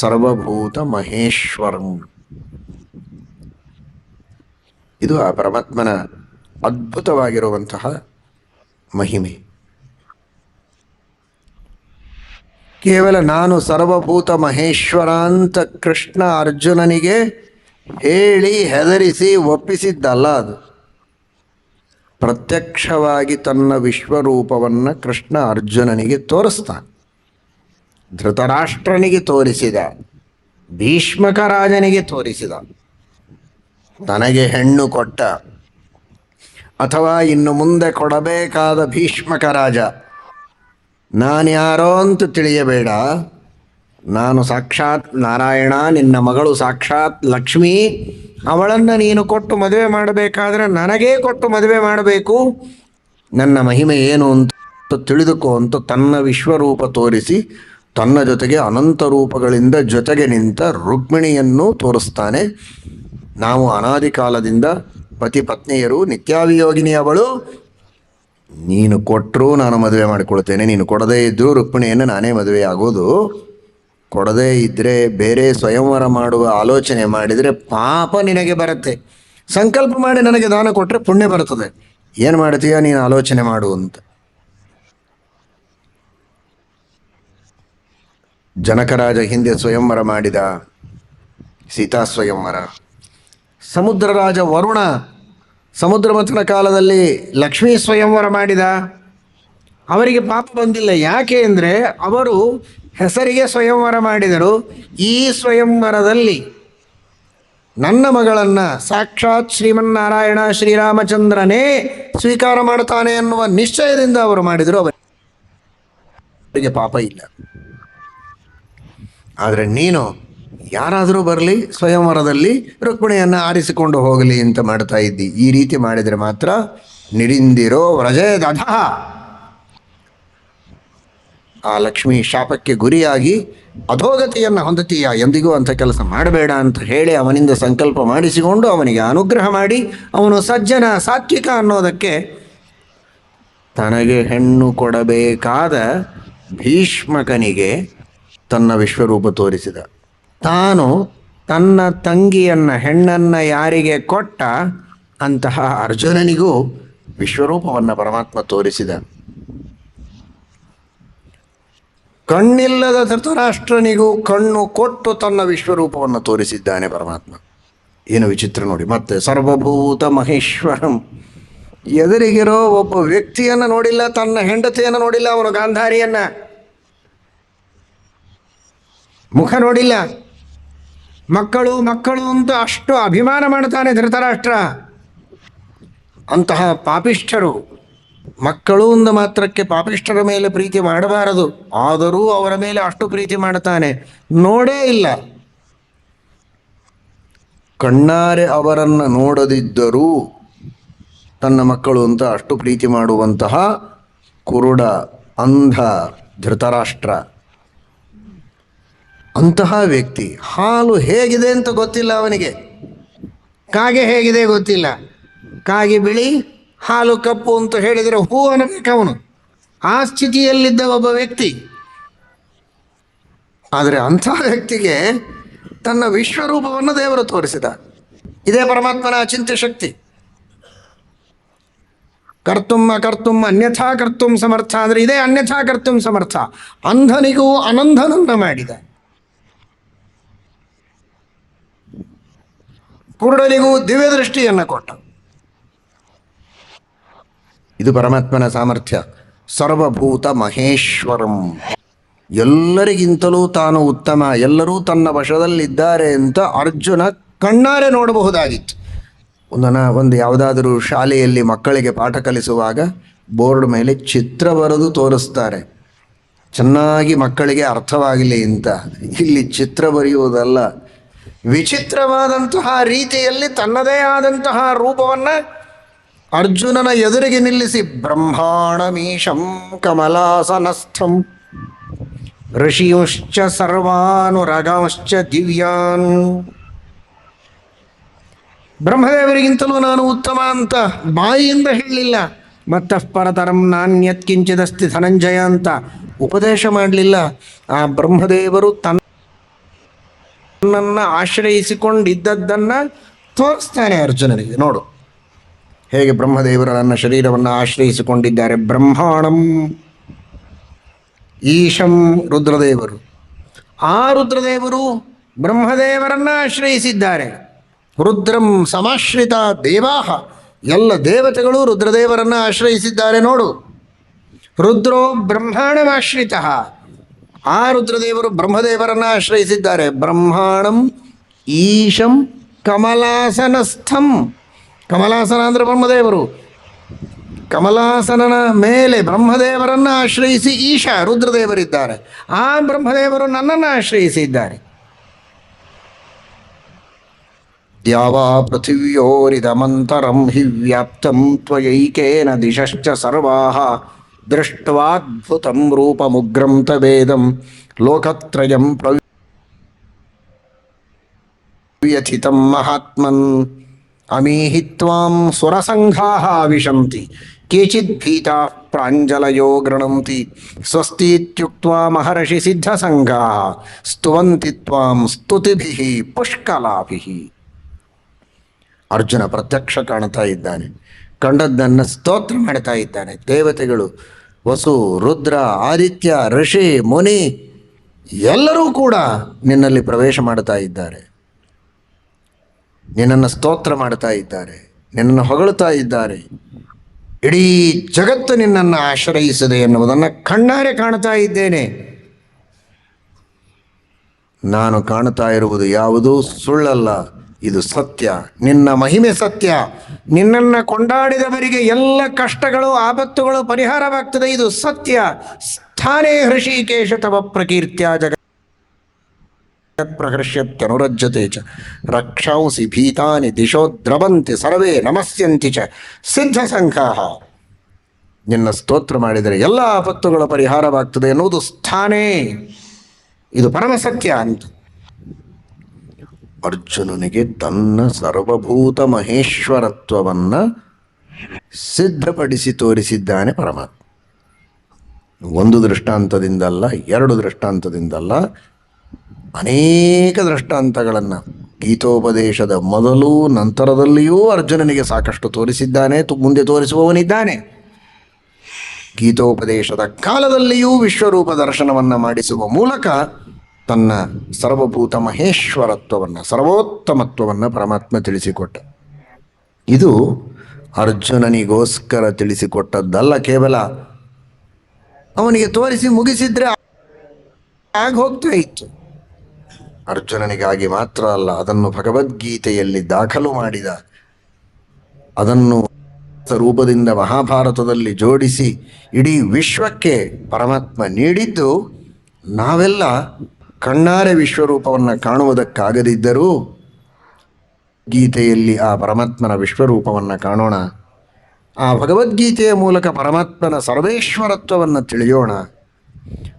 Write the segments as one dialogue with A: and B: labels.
A: ಸರ್ವಭೂತ ಮಹೇಶ್ವರಂ. ಇದು ಆ ಪರಮಾತ್ಮನ ಅದ್ಭುತವಾಗಿರುವಂತಹ ಮಹಿಮೆ. ಕೇವಲ ನಾನು ಸರ್ವಭೂತ ಮಹೇಶ್ವರ ಅಂತ ಕೃಷ್ಣ ಅರ್ಜುನನಿಗೆ ಹೇಳಿ ಹೆದರಿಸಿ ಒಪ್ಪಿಸಿದ್ದಲ್ಲ ಅದು. ಪ್ರತ್ಯಕ್ಷವಾಗಿ ತನ್ನ ವಿಶ್ವರೂಪವನ್ನು ಕೃಷ್ಣ ಅರ್ಜುನನಿಗೆ ತೋರಿಸ್ತಾನೆ. ಧೃತರಾಷ್ಟ್ರನಿಗೆ ತೋರಿಸಿದ, ಭೀಷ್ಮಕ ರಾಜನಿಗೆ ತೋರಿಸಿದ, ತನಗೆ ಹೆಣ್ಣು ಕೊಟ್ಟ, ಅಥವಾ ಇನ್ನು ಮುಂದೆ ಕೊಡಬೇಕಾದ ಭೀಷ್ಮಕ ರಾಜ ನಾನ್ಯಾರೋ ಅಂತ ತಿಳಿಯಬೇಡ. ನಾನು ಸಾಕ್ಷಾತ್ ನಾರಾಯಣ, ನಿನ್ನ ಮಗಳು ಸಾಕ್ಷಾತ್ ಲಕ್ಷ್ಮಿ, ಅವಳನ್ನು ನೀನು ಕೊಟ್ಟು ಮದುವೆ ಮಾಡಬೇಕಾದ್ರೆ ನನಗೇ ಕೊಟ್ಟು ಮದುವೆ ಮಾಡಬೇಕು. ನನ್ನ ಮಹಿಮೆ ಏನು ಅಂತ ತಿಳಿದುಕೋ ಅಂತ ತನ್ನ ವಿಶ್ವರೂಪ ತೋರಿಸಿ ತನ್ನ ಜೊತೆಗೆ ಅನಂತ ರೂಪಗಳಿಂದ ಜೊತೆಗೆ ನಿಂತ ರುಕ್ಮಿಣಿಯನ್ನು ತೋರಿಸ್ತಾನೆ. ನಾವು ಅನಾದಿ ಕಾಲದಿಂದ ಪತಿ ಪತ್ನಿಯರು ನಿತ್ಯಾವಿಯೋಗಿನಿ ಅವಳು. ನೀನು ಕೊಟ್ಟರು ನಾನು ಮದುವೆ ಮಾಡಿಕೊಳ್ತೇನೆ. ನೀನು ಕೊಡದೇ ಇದ್ದರೂ ರುಕ್ಮಿಣಿಯನ್ನು ನಾನೇ ಮದುವೆ ಆಗೋದು. ಕೊಡದೇ ಇದ್ದರೆ ಬೇರೆ ಸ್ವಯಂವರ ಮಾಡುವ ಆಲೋಚನೆ ಮಾಡಿದರೆ ಪಾಪ ನಿನಗೆ ಬರುತ್ತೆ. ಸಂಕಲ್ಪ ಮಾಡಿ ನನಗೆ ದಾನ ಕೊಟ್ಟರೆ ಪುಣ್ಯ ಬರ್ತದೆ ಏನು ಮಾಡ್ತೀಯ? ನೀನು ಆಲೋಚನೆ ಮಾಡು ಅಂತ. ಜನಕರಾಜ ಹಿಂದೆ ಸ್ವಯಂವರ ಮಾಡಿದ ಸೀತಾ ಸ್ವಯಂವರ. ಸಮುದ್ರ ರಾಜ ವರುಣ ಸಮುದ್ರ ಮಂಥನ ಕಾಲದಲ್ಲಿ ಲಕ್ಷ್ಮೀ ಸ್ವಯಂವರ ಮಾಡಿದ. ಅವರಿಗೆ ಪಾಪ ಬಂದಿಲ್ಲ. ಯಾಕೆ ಅಂದರೆ ಅವರು ಹೆಸರಿಗೆ ಸ್ವಯಂವರ ಮಾಡಿದರು. ಈ ಸ್ವಯಂವರದಲ್ಲಿ ನನ್ನ ಮಗಳನ್ನು ಸಾಕ್ಷಾತ್ ಶ್ರೀಮನ್ನಾರಾಯಣ ಶ್ರೀರಾಮಚಂದ್ರನೇ ಸ್ವೀಕಾರ ಮಾಡ್ತಾನೆ ಅನ್ನುವ ನಿಶ್ಚಯದಿಂದ ಅವರು ಮಾಡಿದರು. ಅವರಿಗೆ ಪಾಪ ಇಲ್ಲ. ಆದರೆ ನೀನು ಯಾರಾದರೂ ಬರಲಿ, ಸ್ವಯಂವರದಲ್ಲಿ ರುಕ್ಮಿಣಿಯನ್ನು ಆರಿಸಿಕೊಂಡು ಹೋಗಲಿ ಅಂತ ಮಾಡ್ತಾ ಇದ್ದಿ. ಈ ರೀತಿ ಮಾಡಿದರೆ ಮಾತ್ರ ನಿರಿಂದಿರೋ ವ್ರಜಯ ದಧ. ಆ ಲಕ್ಷ್ಮಿ ಶಾಪಕ್ಕೆ ಗುರಿಯಾಗಿ ಅಧೋಗತಿಯನ್ನು ಹೊಂದುತ್ತೀಯ, ಎಂದಿಗೂ ಅಂಥ ಕೆಲಸ ಮಾಡಬೇಡ ಅಂತ ಹೇಳಿ ಅವನಿಂದ ಸಂಕಲ್ಪ ಮಾಡಿಸಿಕೊಂಡು ಅವನಿಗೆ ಅನುಗ್ರಹ ಮಾಡಿ ಅವನು ಸಜ್ಜನ ಸಾತ್ವಿಕ ಅನ್ನೋದಕ್ಕೆ ತನಗೆ ಹೆಣ್ಣು ಕೊಡಬೇಕಾದ ಭೀಷ್ಮಕನಿಗೆ ತನ್ನ ವಿಶ್ವರೂಪ ತೋರಿಸಿದ. ತಾನು ತನ್ನ ತಂಗಿಯನ್ನ, ಹೆಣ್ಣನ್ನ ಯಾರಿಗೆ ಕೊಟ್ಟ ಅಂತಹ ಅರ್ಜುನನಿಗೂ ವಿಶ್ವರೂಪವನ್ನು ಪರಮಾತ್ಮ ತೋರಿಸಿದ. ಕಣ್ಣಿಲ್ಲದ ಧೃತರಾಷ್ಟ್ರನಿಗೂ ಕಣ್ಣು ಕೊಟ್ಟು ತನ್ನ ವಿಶ್ವರೂಪವನ್ನು ತೋರಿಸಿದ್ದಾನೆ ಪರಮಾತ್ಮ. ಏನು ವಿಚಿತ್ರ ನೋಡಿ, ಮತ್ತೆ ಸರ್ವಭೂತ ಮಹೇಶ್ವರಂ. ಎದುರಿಗಿರೋ ಒಬ್ಬ ವ್ಯಕ್ತಿಯನ್ನು ನೋಡಿಲ್ಲ, ತನ್ನ ಹೆಂಡತಿಯನ್ನು ನೋಡಿಲ್ಲ, ಅವನು ಗಾಂಧಾರಿಯನ್ನ. ಮುಖ ನೋಡಿಲ್ಲ. ಮಕ್ಕಳು ಮಕ್ಕಳು ಅಂತ ಅಷ್ಟು ಅಭಿಮಾನ ಮಾಡ್ತಾನೆ ಧೃತರಾಷ್ಟ್ರ. ಅಂತಹ ಪಾಪಿಷ್ಠರು, ಮಕ್ಕಳು ಅಂದ ಮಾತ್ರಕ್ಕೆ ಪಾಪಿಷ್ಠರ ಮೇಲೆ ಪ್ರೀತಿ ಮಾಡಬಾರದು. ಆದರೂ ಅವರ ಮೇಲೆ ಅಷ್ಟು ಪ್ರೀತಿ ಮಾಡ್ತಾನೆ ನೋಡೇ ಇಲ್ಲ. ಕಣ್ಣಾರೆ ಅವರನ್ನು ನೋಡದಿದ್ದರೂ ತನ್ನ ಮಕ್ಕಳು ಅಂತ ಅಷ್ಟು ಪ್ರೀತಿ ಮಾಡುವಂತಹ ಕುರುಡ, ಅಂಧ ಧೃತರಾಷ್ಟ್ರ. ಅಂತಹ ವ್ಯಕ್ತಿ. ಹಾಲು ಹೇಗಿದೆ ಅಂತ ಗೊತ್ತಿಲ್ಲ ಅವನಿಗೆ. ಕಾಗೆ ಹೇಗಿದೆ ಗೊತ್ತಿಲ್ಲ. ಕಾಗೆ ಬಿಳಿ, ಹಾಲು ಕಪ್ಪು ಅಂತ ಹೇಳಿದರೆ ಹೂ ಅವನು ಆ ಸ್ಥಿತಿಯಲ್ಲಿದ್ದ ಒಬ್ಬ ವ್ಯಕ್ತಿ. ಆದರೆ ಅಂಥ ವ್ಯಕ್ತಿಗೆ ತನ್ನ ವಿಶ್ವರೂಪವನ್ನು ದೇವರು ತೋರಿಸಿದ ಇದೇ ಪರಮಾತ್ಮನ ಅಚಿಂತ್ಯ ಶಕ್ತಿ. ಕರ್ತುಂ ಅಕರ್ತುಂ ಅನ್ಯಥಾ ಕರ್ತುಂ ಸಮರ್ಥ. ಅಂದರೆ ಇದೇ ಅನ್ಯಥಾ ಕರ್ತುಂ ಸಮರ್ಥ. ಅಂಧನಿಗೂ ಅನಂಧನನ್ನು ಮಾಡಿದ ಕುರುಡನಿಗೂ ದಿವ್ಯ ದೃಷ್ಟಿಯನ್ನು ಕೊಟ್ಟ. ಇದು ಪರಮಾತ್ಮನ ಸಾಮರ್ಥ್ಯ. ಸರ್ವಭೂತ ಮಹೇಶ್ವರಂ. ಎಲ್ಲರಿಗಿಂತಲೂ ತಾನು ಉತ್ತಮ, ಎಲ್ಲರೂ ತನ್ನ ವಶದಲ್ಲಿದ್ದಾರೆ ಅಂತ ಅರ್ಜುನ ಕಣ್ಣಾರೆ ನೋಡಬಹುದಾಗಿತ್ತು. ಒಂದನ ಒಂದು ಯಾವುದಾದರೂ ಶಾಲೆಯಲ್ಲಿ ಮಕ್ಕಳಿಗೆ ಪಾಠ ಕಲಿಸುವಾಗ ಬೋರ್ಡ್ ಮೇಲೆ ಚಿತ್ರ ಬರೆದು ತೋರಿಸ್ತಾರೆ. ಚೆನ್ನಾಗಿ ಮಕ್ಕಳಿಗೆ ಅರ್ಥವಾಗಲಿ ಅಂತ. ಇಲ್ಲಿ ಚಿತ್ರ ಬರೆಯುವುದಲ್ಲ. ವಿಚಿತ್ರವಾದಂತಹ ರೀತಿಯಲ್ಲಿ ತನ್ನದೇ ಆದಂತಹ ರೂಪವನ್ನು ಅರ್ಜುನನ ಎದುರಿಗೆ ನಿಲ್ಲಿಸಿ, ಬ್ರಹ್ಮಾಣಮೀಶಂ ಕಮಲಾಸನಸ್ಥಂ, ಋಷಿಯುಶ್ಚ ಸರ್ವಾನುರಗಾಂಶ್ಚ ದಿವ್ಯಾನ್. ಬ್ರಹ್ಮದೇವರಿಗಿಂತಲೂ ನಾನು ಉತ್ತಮ ಅಂತ ಬಾಯಿಯಿಂದ ಹೇಳಲಿಲ್ಲ. ಮತ್ತಃ ಪರತರಂ ನಾಣ್ಯತ್ ಕಿಂಚಿದಸ್ತಿ ಧನಂಜಯ ಅಂತ ಉಪದೇಶ ಮಾಡಲಿಲ್ಲ. ಆ ಬ್ರಹ್ಮದೇವರು ತನ್ನ ನನ್ನನ್ನು ಆಶ್ರಯಿಸಿಕೊಂಡಿದ್ದದ್ದನ್ನು ತೋರಿಸ್ತಾನೆ ಅರ್ಜುನನಿಗೆ, ನೋಡು. ಹೇಗೆ ಬ್ರಹ್ಮದೇವರು ನನ್ನ ಶರೀರವನ್ನು ಆಶ್ರಯಿಸಿಕೊಂಡಿದ್ದಾರೆ. ಬ್ರಹ್ಮಾಣಂ ಈಶಂ ರುದ್ರದೇವರು. ಆ ರುದ್ರದೇವರು ಬ್ರಹ್ಮದೇವರನ್ನ ಆಶ್ರಯಿಸಿದ್ದಾರೆ. ರುದ್ರಂ ಸಮಾಶ್ರಿತ ದೇವಾಹ. ಎಲ್ಲ ದೇವತೆಗಳು ರುದ್ರದೇವರನ್ನ ಆಶ್ರಯಿಸಿದ್ದಾರೆ, ನೋಡು. ರುದ್ರೋ ಬ್ರಹ್ಮಾಣಮಾಶ್ರಿತ. ಆ ರುದ್ರದೇವರು ಬ್ರಹ್ಮದೇವರನ್ನ ಆಶ್ರಯಿಸಿದ್ದಾರೆ. ಬ್ರಹ್ಮಾಣಂ ಈಶಂ ಕಮಲಾಸನಸ್ಥಂ. ಕಮಲಾಸನ ಬ್ರಹ್ಮದೇವರು. ಕಮಲಾಸನನ ಮೇಲೆ ಬ್ರಹ್ಮದೇವರನ್ನು ಆಶ್ರಯಿಸಿ ಈಶ ರುದ್ರದೇವರಿದ್ದಾರೆ. ಆ ಬ್ರಹ್ಮದೇವರು ನನ್ನನ್ನು ಆಶ್ರಯಿಸಿದ್ದಾರೆ. ದ್ಯಾವಾ ಪೃಥಿವ್ಯೋರಿದಮಂತರಂ ಹಿ ವ್ಯಾಪ್ತಂ ತ್ವಯೈಕೇನ ದಿಶಶ್ಚ ಸರ್ವಾಃ ದೃಷ್ಟ್ವಾದ್ಭುತಂ ರೂಪಮುಗ್ರಂ ತವೇದಂ ಲೋಕತ್ರಯಂ ಪ್ರವ್ಯಥಿತಂ ಮಹಾತ್ಮನ್ ಅಮೀಹಿ ತ್ವಾಂ ಸುರಸಂಘಾಃ ವಿಶಂತಿ ಕೇಚಿತ್ ಭೀತಾಃ ಪ್ರಾಂಜಲಯೋ ಗೃಣಂತಿ ಸ್ವಸ್ತೀತ್ಯುಕ್ತ್ವಾ ಮಹರ್ಷಿ ಸಿದ್ಧಸಂಘಾಃ ಸ್ತುವಂತಿ ತ್ವಾಂ ಸ್ತುತಿಭಿಃ ಪುಷ್ಕಲಾಭಿಃ ಅರ್ಜುನ ಪ್ರತ್ಯಕ್ಷ ಕಾಣ್ತಾ ಇದ್ದಾನೆ ಕಂಡದ್ದನ್ನು ಸ್ತೋತ್ರ ಮಾಡ್ತಾ ಇದ್ದಾನೆ ದೇವತೆಗಳು ವಸು, ರುದ್ರ, ಆದಿತ್ಯ, ಋಷಿ, ಮುನಿ ಎಲ್ಲರೂ ಕೂಡ ನಿನ್ನಲ್ಲಿ ಪ್ರವೇಶ ಮಾಡ್ತಾ ಇದ್ದಾರೆ. ನಿನ್ನನ್ನು ಸ್ತೋತ್ರ ಮಾಡ್ತಾ ಇದ್ದಾರೆ. ನಿನ್ನನ್ನು ಹೊಗಳುತ್ತಾ ಇದ್ದಾರೆ. ಇಡೀ ಜಗತ್ತು ನಿನ್ನನ್ನು ಆಶ್ರಯಿಸಿದೆ ಎನ್ನುವುದನ್ನು ಕಣ್ಣಾರೆ ಕಾಣ್ತಾ ಇದ್ದೇನೆ. ನಾನು ಕಾಣ್ತಾ ಇರುವುದು ಯಾವುದು ಸುಳ್ಳಲ್ಲ. ಇದು ಸತ್ಯ. ನಿನ್ನ ಮಹಿಮೆ ಸತ್ಯ. ನಿನ್ನನ್ನು ಕೊಂಡಾಡಿದವರಿಗೆ ಎಲ್ಲ ಕಷ್ಟಗಳು, ಆಪತ್ತುಗಳು ಪರಿಹಾರವಾಗ್ತದೆ. ಇದು ಸತ್ಯ. ಸ್ಥಾನೇ ಹೃಷಿಕೇಶ ತವ ಪ್ರಕೀರ್ತ್ಯ ಜಗ ಪ್ರಹರ್ಷ್ಯತ್ಯನುರಜ್ಯತೆ ಚ. ರಕ್ಷಾಂಸಿ ಭೀತಾನಿ ದಿಶೋ ದ್ರವಂತಿ ಸರ್ವೇ ನಮಸ್ಯಂತಿ ಚ. ಸಿದ್ಧ ಸಂಘಾಹ. ನಿನ್ನ ಸ್ತೋತ್ರ ಮಾಡಿದರೆ ಎಲ್ಲ ಆಪತ್ತುಗಳ ಪರಿಹಾರವಾಗ್ತದೆ ಎನ್ನುವುದು ಸ್ಥಾನೇ. ಇದು ಪರಮ ಸತ್ಯ ಅಂತ. ಅರ್ಜುನನಿಗೆ ತನ್ನ ಸರ್ವಭೂತ ಮಹೇಶ್ವರತ್ವವನ್ನ ಸಿದ್ಧಪಡಿಸಿ ತೋರಿಸಿದ್ದಾನೆ ಪರಮಾತ್ಮ ಒಂದು ದೃಷ್ಟಾಂತದಿಂದಲ್ಲ, ಎರಡು ದೃಷ್ಟಾಂತದಿಂದಲ್ಲ, ಅನೇಕ ದೃಷ್ಟಾಂತಗಳನ್ನು ಗೀತೋಪದೇಶದ ಮೊದಲು ನಂತರದಲ್ಲಿಯೂ ಅರ್ಜುನನಿಗೆ ಸಾಕಷ್ಟು ತೋರಿಸಿದ್ದಾನೆ ಮುಂದೆ ತೋರಿಸುವವನಿದ್ದಾನೆ. ಗೀತೋಪದೇಶದ ಕಾಲದಲ್ಲಿಯೂ ವಿಶ್ವರೂಪ ದರ್ಶನವನ್ನು ಮಾಡಿಸುವ ಮೂಲಕ ತನ್ನ ಸರ್ವಭೂತ ಮಹೇಶ್ವರತ್ವವನ್ನು, ಸರ್ವೋತ್ತಮತ್ವವನ್ನು ಪರಮಾತ್ಮ ತಿಳಿಸಿಕೊಟ್ಟ. ಇದು ಅರ್ಜುನನಿಗೋಸ್ಕರ ತಿಳಿಸಿಕೊಟ್ಟದ್ದಲ್ಲ ಕೇವಲ. ಅವನಿಗೆ ತೋರಿಸಿ ಮುಗಿಸಿದ್ರೆ ಆಗ ಹೋಗ್ತಾ ಇತ್ತು. ಅರ್ಜುನನಿಗಾಗಿ ಮಾತ್ರ ಅಲ್ಲ, ಅದನ್ನು ಭಗವದ್ಗೀತೆಯಲ್ಲಿ ದಾಖಲು ಮಾಡಿದ. ಅದನ್ನು ರೂಪದಿಂದ ಮಹಾಭಾರತದಲ್ಲಿ ಜೋಡಿಸಿ ಇಡೀ ವಿಶ್ವಕ್ಕೆ ಪರಮಾತ್ಮ ನೀಡಿದ್ದು ನಾವೆಲ್ಲ ಕಣ್ಣಾರೆ ವಿಶ್ವರೂಪವನ್ನು ಕಾಣುವುದಕ್ಕಾಗದಿದ್ದರೂ ಗೀತೆಯಲ್ಲಿ ಆ ಪರಮಾತ್ಮನ ವಿಶ್ವರೂಪವನ್ನು ಕಾಣೋಣ. ಆ ಭಗವದ್ಗೀತೆಯ ಮೂಲಕ ಪರಮಾತ್ಮನ ಸರ್ವೇಶ್ವರತ್ವವನ್ನು ತಿಳಿಯೋಣ.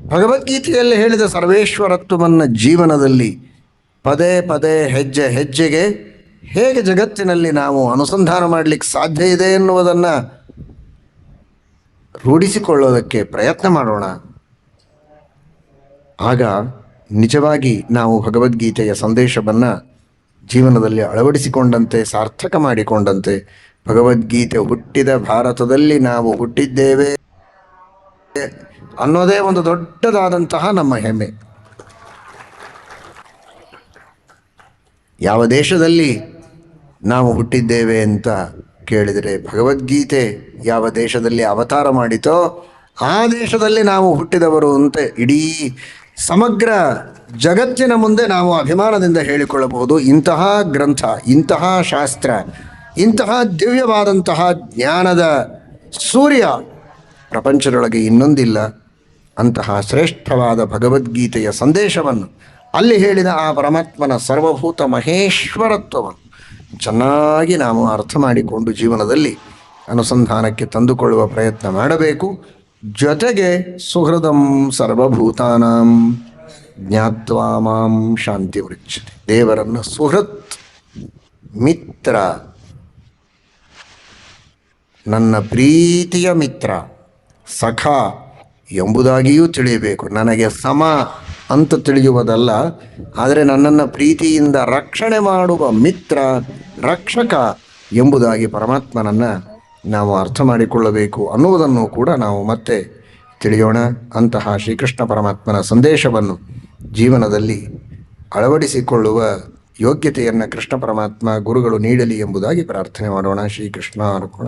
A: ಭಗವದ್ಗೀತೆಯಲ್ಲಿ ಹೇಳಿದ ಸರ್ವೇಶ್ವರತ್ವವನ್ನು ಜೀವನದಲ್ಲಿ ಪದೇ ಪದೇ ಹೆಜ್ಜೆ ಹೆಜ್ಜೆಗೆ ಹೇಗೆ ಜಗತ್ತಿನಲ್ಲಿ ನಾವು ಅನುಸಂಧಾನ ಮಾಡಲಿಕ್ಕೆ ಸಾಧ್ಯ ಇದೆ ಎನ್ನುವುದನ್ನು ರೂಢಿಸಿಕೊಳ್ಳೋದಕ್ಕೆ ಪ್ರಯತ್ನ ಮಾಡೋಣ. ಆಗ ನಿಜವಾಗಿ ನಾವು ಭಗವದ್ಗೀತೆಯ ಸಂದೇಶವನ್ನು ಜೀವನದಲ್ಲಿ ಅಳವಡಿಸಿಕೊಂಡಂತೆ, ಸಾರ್ಥಕ ಮಾಡಿಕೊಂಡಂತೆ, ಭಗವದ್ಗೀತೆ ಹುಟ್ಟಿದ ಭಾರತದಲ್ಲಿ ನಾವು ಹುಟ್ಟಿದ್ದೇವೆ ಅನ್ನೋದೇ ಒಂದು ದೊಡ್ಡದಾದಂತಹ ನಮ್ಮ ಹೆಮ್ಮೆ. ಯಾವ ದೇಶದಲ್ಲಿ ನಾವು ಹುಟ್ಟಿದ್ದೇವೆ ಅಂತ ಕೇಳಿದರೆ ಭಗವದ್ಗೀತೆ ಯಾವ ದೇಶದಲ್ಲಿ ಅವತಾರ ಮಾಡಿತೋ, ಆ ದೇಶದಲ್ಲಿ ನಾವು ಹುಟ್ಟಿದವರು ಅಂತ ಇಡೀ ಸಮಗ್ರ ಜಗತ್ತಿನ ಮುಂದೆ ನಾವು ಅಭಿಮಾನದಿಂದ ಹೇಳಿಕೊಳ್ಳಬಹುದು. ಇಂತಹ ಗ್ರಂಥ, ಇಂತಹ ಶಾಸ್ತ್ರ, ಇಂತಹ ದಿವ್ಯವಾದಂತಹ ಜ್ಞಾನದ ಸೂರ್ಯ ಪ್ರಪಂಚದೊಳಗೆ ಇನ್ನೊಂದಿಲ್ಲ. ಅಂತಹ ಶ್ರೇಷ್ಠವಾದ ಭಗವದ್ಗೀತೆಯ ಸಂದೇಶವನ್ನು ಅಲ್ಲಿ ಹೇಳಿದ ಆ ಪರಮಾತ್ಮನ ಸರ್ವಭೂತ ಮಹೇಶ್ವರತ್ವವನ್ನು ಚೆನ್ನಾಗಿ ನಾವು ಅರ್ಥ ಮಾಡಿಕೊಂಡು ಜೀವನದಲ್ಲಿ ಅನುಸಂಧಾನಕ್ಕೆ ತಂದುಕೊಳ್ಳುವ ಪ್ರಯತ್ನ ಮಾಡಬೇಕು. ಜೊತೆಗೆ ಸುಹೃದಂ ಸರ್ವಭೂತಾನಾಂ ಜ್ಞಾತ್ವಾ ಮಾಂ ಶಾಂತಿ ವೃಕ್ಷತೆ ದೇವರನ್ನು ಸುಹೃತ್, ಮಿತ್ರ. ನನ್ನ ಪ್ರೀತಿಯ ಮಿತ್ರ, ಸಖ ಎಂಬುದಾಗಿಯೂ ತಿಳಿಯಬೇಕು. ನನಗೆ ಸಮ ಅಂತ ತಿಳಿಯುವುದಲ್ಲ, ಆದರೆ ನನ್ನನ್ನು ಪ್ರೀತಿಯಿಂದ ರಕ್ಷಣೆ ಮಾಡುವ ಮಿತ್ರ, ರಕ್ಷಕ ಎಂಬುದಾಗಿ ಪರಮಾತ್ಮನನ್ನು ನಾವು ಅರ್ಥ ಮಾಡಿಕೊಳ್ಳಬೇಕು ಅನ್ನುವುದನ್ನು ಕೂಡ ನಾವು ಮತ್ತೆ ತಿಳಿಯೋಣ. ಅಂತಹ ಶ್ರೀಕೃಷ್ಣ ಪರಮಾತ್ಮನ ಸಂದೇಶವನ್ನು ಜೀವನದಲ್ಲಿ ಅಳವಡಿಸಿಕೊಳ್ಳುವ ಯೋಗ್ಯತೆಯನ್ನು ಕೃಷ್ಣ ಪರಮಾತ್ಮ ಗುರುಗಳು ನೀಡಲಿ ಎಂಬುದಾಗಿ ಪ್ರಾರ್ಥನೆ ಮಾಡೋಣ. ಶ್ರೀಕೃಷ್ಣ ಅರ್ಪಣ